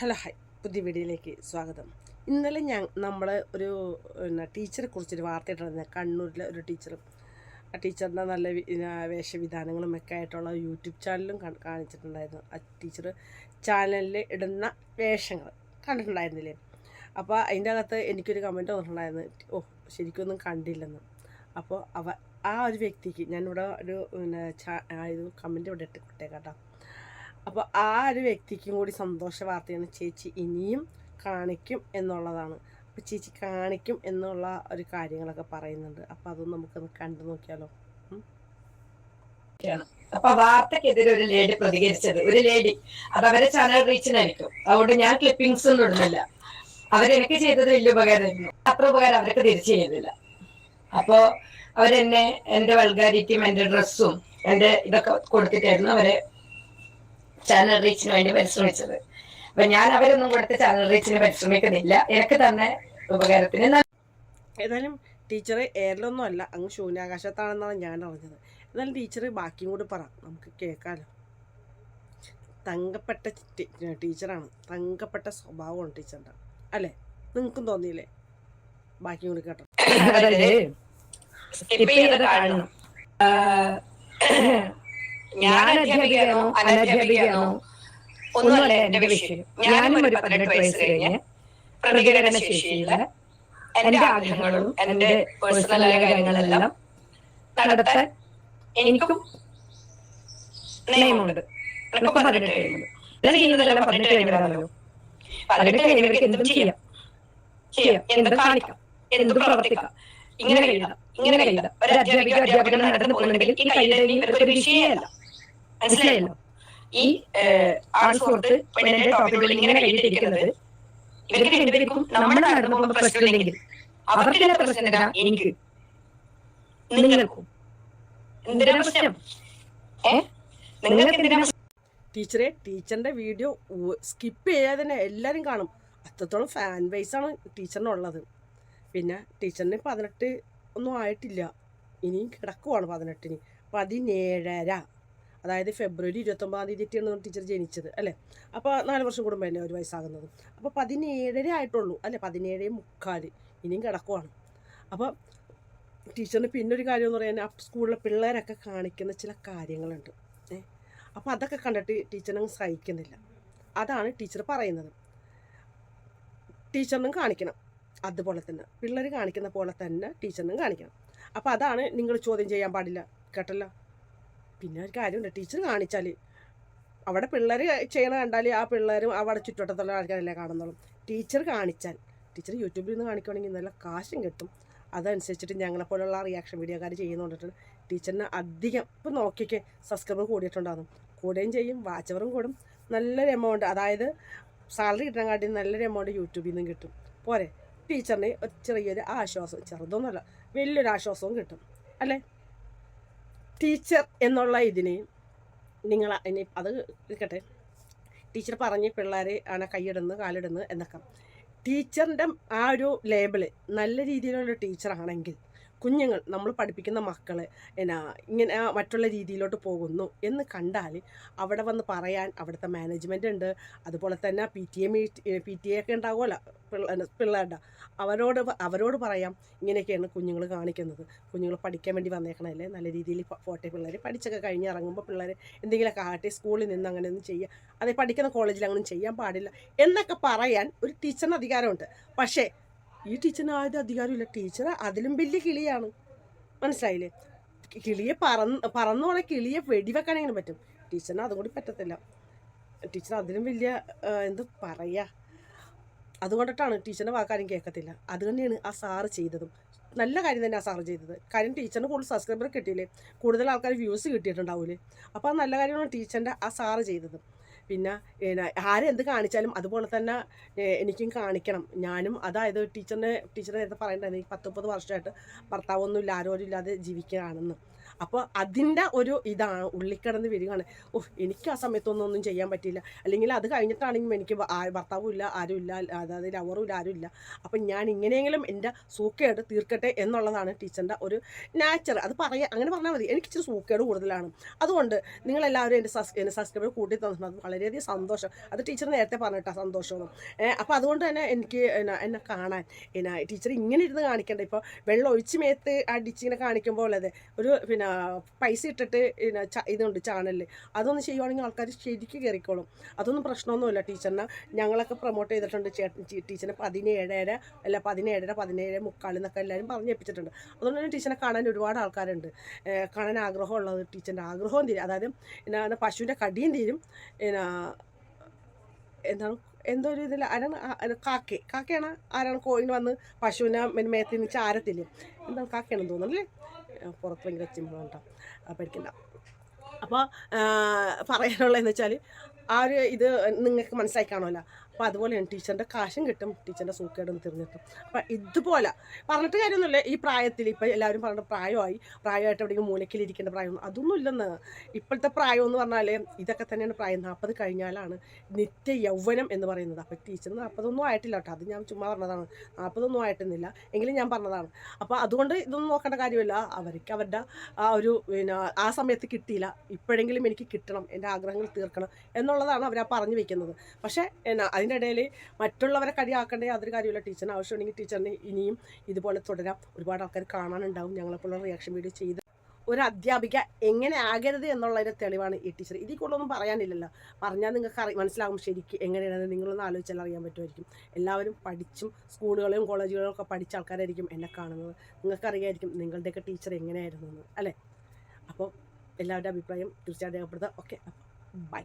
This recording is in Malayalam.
Hello hi. പുതിയ വീഡിയോയിലേക്ക് സ്വാഗതം. ഇന്നലെ ഞാൻ നമ്മൾ ഒരു പിന്നെ ടീച്ചറെ കുറിച്ചൊരു വാർത്ത ഇട്ടിരുന്നത് കണ്ണൂരിലെ ഒരു ടീച്ചർ ആ ടീച്ചറിന്റെ നല്ല വേഷവിധാനങ്ങളും ഒക്കെ ആയിട്ടുള്ള യൂട്യൂബ് ചാനലും കാണിച്ചിട്ടുണ്ടായിരുന്നു. ആ ടീച്ചർ ചാനലിൽ ഇടുന്ന വേഷങ്ങൾ കണ്ടിട്ടുണ്ടായിരുന്നില്ലേ? അപ്പോൾ അതിന്റെ അകത്ത് എനിക്കൊരു കമന്റ് വന്നിട്ടുണ്ടായിരുന്നു. ഓ ശരിക്കൊന്നും കണ്ടില്ലെന്ന്. അപ്പോൾ അവ ആ ഒരു വ്യക്തിക്ക് ഞാനിവിടെ ഒരു പിന്നെ ചാ ഇത് കമന്റ് ഇവിടെ ഇട്ട് കൊടുത്തേക്കാട്ടോ അപ്പോൾ ആ ഒരു വ്യക്തിക്കും കൂടി സന്തോഷ വാർത്തയാണ് ചേച്ചി ഇനിയും കാണിക്കും എന്നുള്ളതാണ്. അപ്പോൾ ചേച്ചി കാണിക്കും എന്നുള്ള ഒരു കാര്യങ്ങളൊക്കെ പറയുന്നുണ്ട്. അപ്പോൾ അതൊന്നും നമുക്കൊന്ന് കണ്ടു നോക്കിയാലോ? അപ്പൊ വാർത്തക്കെതിരെ ഒരു ലേഡി പ്രതികരിച്ചത്. ഒരു ലേഡി. അത് അവരെ ചാനൽ റീച്ചിനായിരിക്കും അതുകൊണ്ട് ഞാൻ ക്ലിപ്പിംഗ്സ് ഒന്നും ഇടുന്നില്ല. അവരെനിക്ക് ചെയ്തത് വലിയ ഉപകാരമായിരുന്നു. അത്ര ഉപകാരം അവരൊക്കെ തിരിച്ചു ചെയ്തില്ല. അപ്പോ അവരെന്നെ എന്റെ വൾഗാരിറ്റിയും എന്റെ ഡ്രസ്സും എന്റെ ഇതൊക്കെ കൊടുത്തിട്ടായിരുന്നു അവരെ ചാനൽ റീച്ചിന് വേണ്ടി പരിശ്രമിച്ചത്. അപ്പൊ ഞാൻ അവരൊന്നും കൊടുത്ത് ചാനൽ റീച്ചിന് പരിശ്രമിക്കുന്നില്ല. എനിക്ക് തന്നെ ഉപകാരത്തിന് ഏതായാലും ടീച്ചർ എയറിലൊന്നും അല്ല അങ്ങ് ശൂന്യാകാശത്താണെന്നാണ് ഞാൻ അറിഞ്ഞത്. എന്നാലും ടീച്ചർ ബാക്കിയും കൂടി പറ നമുക്ക് കേൾക്കാമല്ലോ തങ്കപ്പെട്ട ടീച്ചറാണ്. തങ്കപ്പെട്ട സ്വഭാവമാണ് ടീച്ചറിന്റെ. അല്ലേ? നിങ്ങൾക്കും തോന്നിയില്ലേ? ബാക്കിയും കൂടി കേട്ടോ. ഞാൻ അധ്യാപികയാണോ? അനധ്യാപികയാണോ ഒന്നുമല്ല എന്റെ വിഷയം. ഞാനും ഒരു പതിനെട്ട് വയസ്സ് കഴിഞ്ഞ് പ്രതികരണ ശേഷിയുള്ള എന്റെ ആഗ്രഹങ്ങളും എന്റെ പേഴ്സണൽ കാര്യങ്ങളെല്ലാം നടത്താൻ എനിക്കും നിയമമുണ്ട്. എനിക്കും പതിനെട്ട് കഴിയുന്നുണ്ട് ഞാൻ ചെയ്യുന്നതെല്ലാം പതിനെട്ട് കഴിഞ്ഞവരാണല്ലോ പതിനെട്ട് കഴിഞ്ഞവർക്ക് എന്തും ചെയ്യാം. ചെയ്യാം. എന്ത് കാണിക്കാം. എന്ത് പ്രവർത്തിക്കാം. ഇങ്ങനെ കഴിയാം ഇങ്ങനെ കഴിയാം ഒരു അധ്യാപിക അധ്യാപകൻ നടന്നു പോകുന്നുണ്ടെങ്കിൽ ഈ കൈയുടെ ഒരു വിഷയമല്ല. മനസ്സിലായല്ലോ. ഈ ആൺ സുഹൃത്ത് പെണ്ണിന്റെ ടോപ്പിക്കുകൾ ഇങ്ങനെ കൈയിട്ടിരിക്കുന്നത് ഇവർക്ക് രണ്ടുപേർക്കും നമ്മൾ നടന്നു പോകുമ്പോൾ പ്രശ്നമില്ലെങ്കിൽ അവർക്കില്ലാത്ത പ്രശ്നം എന്താ എനിക്ക്. നിങ്ങൾക്കും. എന്തിനാ പ്രശ്നം? ഏ? നിങ്ങൾക്ക് എന്തിനാ ടീച്ചറെ ടീച്ചറിന്റെ വീഡിയോ സ്കിപ്പ് ചെയ്യാതെ തന്നെ എല്ലാവരും കാണും. അത്രത്തോളം ഫാൻ ബേസ് ബേസാണ് ടീച്ചറിനുള്ളത്. പിന്നെ ടീച്ചറിന് പതിനെട്ട് ഒന്നും ആയിട്ടില്ല. ഇനിയും കിടക്കുവാണ് പതിനെട്ടിന്. പതിനേഴര. അതായത് ഫെബ്രുവരി ഇരുപത്തൊമ്പതാം തീയതിയാണ് ടീച്ചർ ജനിച്ചത് അല്ലേ? അപ്പോൾ നാല് വർഷം കൂടുമ്പോൾ തന്നെ ഒരു വയസ്സാകുന്നത്. അപ്പോൾ പതിനേഴര ആയിട്ടുള്ളൂ അല്ലേ? പതിനേഴ് മുക്കാൽ ഇനിയും കിടക്കുവാണ്. അപ്പോൾ ടീച്ചറിന് പിന്നെ ഒരു കാര്യം എന്ന് പറയാൻ സ്കൂളിലെ പിള്ളേരൊക്കെ കാണിക്കുന്ന ചില കാര്യങ്ങളുണ്ട് ഏ? അപ്പോൾ അതൊക്കെ കണ്ടിട്ട് ടീച്ചറിനങ്ങ് സഹിക്കുന്നില്ല. അതാണ് ടീച്ചർ പറയുന്നത്. ടീച്ചറിനും കാണിക്കണം അതുപോലെ തന്നെ പിള്ളേർ കാണിക്കുന്ന പോലെ തന്നെ ടീച്ചറിനും കാണിക്കണം. അപ്പോൾ അതാണ് നിങ്ങൾ ചോദ്യം ചെയ്യാൻ പാടില്ല കേട്ടല്ലോ? പിന്നെ ഒരു കാര്യമുണ്ട് ടീച്ചർ കാണിച്ചാൽ അവിടെ പിള്ളേർ ചെയ്യണ കണ്ടാൽ ആ പിള്ളേരും അവിടെ ചുറ്റുവട്ടത്തുള്ള ആൾക്കാരല്ലേ കാണുന്നുള്ളൂ. ടീച്ചർ കാണിച്ചാൽ ടീച്ചർ യൂട്യൂബിൽ നിന്ന് കാണിക്കുകയാണെങ്കിൽ നല്ല കാശും കിട്ടും. അതനുസരിച്ചിട്ട് ഞങ്ങളെപ്പോലുള്ള റിയാക്ഷൻ വീഡിയോക്കാർ ചെയ്യുന്നുണ്ടിട്ട് ടീച്ചറിന് അധികം ഇപ്പം നോക്കിയൊക്കെ സബ്സ്ക്രൈബർ കൂടിയിട്ടുണ്ടാകും കൂടുകയും ചെയ്യും വാച്ചവറും കൂടും. നല്ലൊരു എമൗണ്ട് അതായത് സാലറി കിട്ടാൻ നല്ലൊരു എമൗണ്ട് യൂട്യൂബിൽ നിന്നും കിട്ടും. പോരെ ടീച്ചറിന് ഒരു ചെറിയൊരു ആശ്വാസം ചെറുതൊന്നുമല്ല വലിയൊരു ആശ്വാസവും കിട്ടും. അല്ലേ? ടീച്ചർ എന്നുള്ള ഇതിന് നിങ്ങൾ ഇനി അത് ഇരിക്കട്ടെ. ടീച്ചർ പറഞ്ഞ് പിള്ളേർ ആണ് കൈയിടുന്നു കാലിടുന്നു എന്നൊക്കെ. ടീച്ചറിന്റെ ആ ഒരു ലേബിൾ നല്ല രീതിയിലുള്ള ടീച്ചറാണെങ്കിൽ കുഞ്ഞുങ്ങൾ നമ്മൾ പഠിപ്പിക്കുന്ന മക്കൾ എന്നാ ഇങ്ങനെ മറ്റുള്ള രീതിയിലോട്ട് പോകുന്നു എന്ന് കണ്ടാൽ അവിടെ വന്ന് പറയാൻ അവിടുത്തെ മാനേജ്മെന്റ് ഉണ്ട്. അതുപോലെ തന്നെ P T A meet P T A ഒക്കെ ഉണ്ടാവുമല്ലോ പിള്ളേരുടെ. അവരോട് അവരോട് പറയാം ഇങ്ങനെയൊക്കെയാണ് കുഞ്ഞുങ്ങൾ കാണിക്കുന്നത്. കുഞ്ഞുങ്ങൾ പഠിക്കാൻ വേണ്ടി വന്നേക്കണല്ലേ നല്ല രീതിയിൽ പോട്ടെ പിള്ളേർ പഠിച്ചൊക്കെ കഴിഞ്ഞ് ഇറങ്ങുമ്പോൾ പിള്ളേർ എന്തെങ്കിലുമൊക്കെ ആകട്ടെ സ്കൂളിൽ നിന്ന് അങ്ങനെയൊന്നും ചെയ്യുക അതേ പഠിക്കുന്ന കോളേജിൽ അങ്ങനെ ചെയ്യാൻ പാടില്ല എന്നൊക്കെ പറയാൻ ഒരു ടീച്ചറിന് അധികാരമുണ്ട്. പക്ഷേ ഈ ടീച്ചറിന് ആദ്യം അധികാരമില്ല. ടീച്ചർ അതിലും വലിയ കിളിയാണ്. മനസ്സിലായില്ലേ? കിളിയെ പറന്ന് പറന്നു പോണ കിളിയെ വെടിവെക്കാനെങ്കിലും പറ്റും? ടീച്ചറിന് അതും കൂടി പറ്റത്തില്ല. ടീച്ചർ അതിലും വലിയ എന്ത് പറയുക അതുകൊണ്ടിട്ടാണ് ടീച്ചറിന്റെ വാക്കാരും കേൾക്കത്തില്ല. അത് തന്നെയാണ് ആ സാറ് ചെയ്തതും. നല്ല കാര്യം തന്നെ ആ സാറ് ചെയ്തത്. കാര്യം ടീച്ചറിന് കൂടുതൽ സബ്സ്ക്രൈബർ കിട്ടിയില്ലേ? കൂടുതൽ ആൾക്കാർ വ്യൂസ് കിട്ടിയിട്ടുണ്ടാവില്ലേ അപ്പോൾ ആ നല്ല കാര്യമാണ് ടീച്ചറിന്റെ ആ സാറ് ചെയ്തത്. പിന്നെ ആരെന്ത് കാണിച്ചാലും അതുപോലെ തന്നെ എനിക്കും കാണിക്കണം. ഞാനും അതായത് ടീച്ചറിനെ ടീച്ചർ നേരത്തെ പറയണ്ടായിരുന്നു എനിക്ക് പത്തൊമ്പത് വർഷമായിട്ട് ഭർത്താവൊന്നും ഇല്ല ആരോരും ഇല്ലാതെ ജീവിക്കുകയാണെന്ന്. അപ്പോൾ അതിന്റെ ഒരു ഇതാണ് ഉള്ളിക്കിടന്ന് വരികയാണ്. ഓ എനിക്ക് ആ സമയത്തൊന്നും ഒന്നും ചെയ്യാൻ പറ്റിയില്ല. അല്ലെങ്കിൽ അത് കഴിഞ്ഞിട്ടാണെങ്കിലും എനിക്ക് ഭർത്താവും ഇല്ല ആരും ഇല്ല അതായത് ലവറും ഇല്ല ആരും ഇല്ല. അപ്പം ഞാൻ ഇങ്ങനെയെങ്കിലും എന്റെ സൂക്കേട് തീർക്കട്ടെ എന്നുള്ളതാണ് ടീച്ചറിന്റെ ഒരു നാച്ചർ അത് പറയാം അങ്ങനെ പറഞ്ഞാൽ മതി. എനിക്ക് ഇച്ചിരി സൂക്കേട് കൂടുതലാണ്. അതുകൊണ്ട് നിങ്ങളെല്ലാവരും എന്റെ സസ് എന്റെ സബ്സ്ക്രൈബർ കൂട്ടി തന്നിട്ടുണ്ട് അത് വളരെയധികം സന്തോഷം. അത് ടീച്ചർ നേരത്തെ പറഞ്ഞിട്ടാ സന്തോഷവും അപ്പോൾ അതുകൊണ്ട് തന്നെ എനിക്ക് എന്നാ എന്നെ കാണാൻ എന്നാ ടീച്ചർ ഇങ്ങനെ ഇരുന്ന് കാണിക്കണ്ട? ഇപ്പോൾ വെള്ളം ഒഴിച്ച് മേത്ത് അടിച്ചിങ്ങനെ കാണിക്കുമ്പോൾ അതെ ഒരു പിന്നെ പൈസ ഇട്ടിട്ട് പിന്നെ ഇതുണ്ട് ചാനലിൽ അതൊന്ന് ചെയ്യുവാണെങ്കിൽ ആൾക്കാർ ശരിക്കും കയറിക്കോളും അതൊന്നും പ്രശ്നമൊന്നുമില്ല ടീച്ചറിനെ. ഞങ്ങളൊക്കെ പ്രൊമോട്ട് ചെയ്തിട്ടുണ്ട് ചേട്ടൻ ടീച്ചറിനെ പതിനേഴര അല്ല പതിനേഴര പതിനേഴ് മുക്കാൽ എന്നൊക്കെ എല്ലാവരും പറഞ്ഞു ഏൽപ്പിച്ചിട്ടുണ്ട്. അതുകൊണ്ട് തന്നെ ടീച്ചറിനെ കാണാൻ ഒരുപാട് ആൾക്കാരുണ്ട്. കാണാൻ ആഗ്രഹമുള്ളത് ടീച്ചറിന്റെ ആഗ്രഹവും തീരും. അതായത് എന്നാ പശുവിന്റെ കടിയും തീരും. എന്നാ എന്താണ് എന്തോ ഒരു ഇതിൽ ആരാണ് കാക്കേ. കാക്കയാണ് ആരാണ് കോഴിന് വന്ന് പശുവിനെ മേത്തിന് ചാരത്തില്ലേ? എന്താണ് കാക്കയാണെന്ന് തോന്നുന്നു അല്ലേ? പുറത്ത് ഭയങ്കര ചിമ്പളം ഉണ്ടാവും പേടിക്കണ്ട. അപ്പോൾ പറയാനുള്ളതെന്ന് വെച്ചാൽ ആ ഒരു ഇത് നിങ്ങൾക്ക് മനസ്സിലാക്കി കാണുമല്ലോ. അപ്പോൾ അതുപോലെയാണ് ടീച്ചറിന്റെ കാശും കിട്ടും ടീച്ചറിന്റെ സൂക്കേടൊന്ന് തീർന്നിട്ടും അപ്പം ഇതുപോലെ പറഞ്ഞിട്ട് കാര്യമൊന്നുമില്ല. ഈ പ്രായത്തിൽ ഇപ്പം എല്ലാവരും പറഞ്ഞ പ്രായമായി പ്രായമായിട്ട് എവിടെയെങ്കിലും മൂലക്കിലിരിക്കേണ്ട പ്രായമൊന്നും അതൊന്നും ഇല്ലെന്ന് ഇപ്പോഴത്തെ പ്രായം എന്ന് പറഞ്ഞാൽ ഇതൊക്കെ തന്നെയാണ് പ്രായം. നാൽപ്പത് കഴിഞ്ഞാലാണ് നിത്യ യൗവനം എന്ന് പറയുന്നത്. അപ്പോൾ ടീച്ചർ നാൽപ്പതൊന്നും ആയിട്ടില്ല കേട്ടോ. അത് ഞാൻ ചുമ്മാ പറഞ്ഞതാണ്. നാൽപ്പതൊന്നും ആയിട്ടൊന്നുമില്ല. എങ്കിലും ഞാൻ പറഞ്ഞതാണ്. അപ്പോൾ അതുകൊണ്ട് ഇതൊന്നും നോക്കേണ്ട കാര്യമില്ല. അവർക്ക് അവരുടെ ആ ഒരു പിന്നെ ആ സമയത്ത് കിട്ടിയില്ല. ഇപ്പോഴെങ്കിലും എനിക്ക് കിട്ടണം. എന്റെ ആഗ്രഹങ്ങൾ തീർക്കണം എന്നുള്ളതാണ് അവർ ആ പറഞ്ഞു വെക്കുന്നത്. പക്ഷേ എന്നാ അതിന്റെ ഇടയിൽ മറ്റുള്ളവരെ കളിയാക്കേണ്ട യാതൊരു കാര്യമില്ല ടീച്ചറിന് ആവശ്യമുണ്ടെങ്കിൽ ടീച്ചറിന് ഇനിയും ഇതുപോലെ തുടരാം. ഒരുപാട് ആൾക്കാർ കാണാനുണ്ടാവും. ഞങ്ങളെപ്പോലുള്ള റിയാക്ഷൻ വീഡിയോ ചെയ്ത് ഒരു അധ്യാപിക എങ്ങനെ ആകരുത് എന്നുള്ളതിന്റെ തെളിവാണ് ഈ ടീച്ചർ. ഇതിൽ കൂടുതലൊന്നും പറയാനില്ലല്ലോ. പറഞ്ഞാൽ നിങ്ങൾക്ക് അറി മനസ്സിലാകും ശരിക്കും എങ്ങനെയാണെന്ന് നിങ്ങളൊന്ന് ആലോചിച്ചാൽ അറിയാൻ പറ്റുമായിരിക്കും. എല്ലാവരും പഠിച്ചും സ്കൂളുകളും കോളേജുകളും ഒക്കെ പഠിച്ച ആൾക്കാരായിരിക്കും എന്നെ കാണുന്നത്. നിങ്ങൾക്കറിയായിരിക്കും നിങ്ങളുടെയൊക്കെ ടീച്ചർ എങ്ങനെയായിരുന്നു എന്ന്. അല്ലേ? അപ്പോൾ എല്ലാവരുടെ അഭിപ്രായം തീർച്ചയായും രേഖപ്പെടുത്തുക. ഓക്കെ. ബൈ.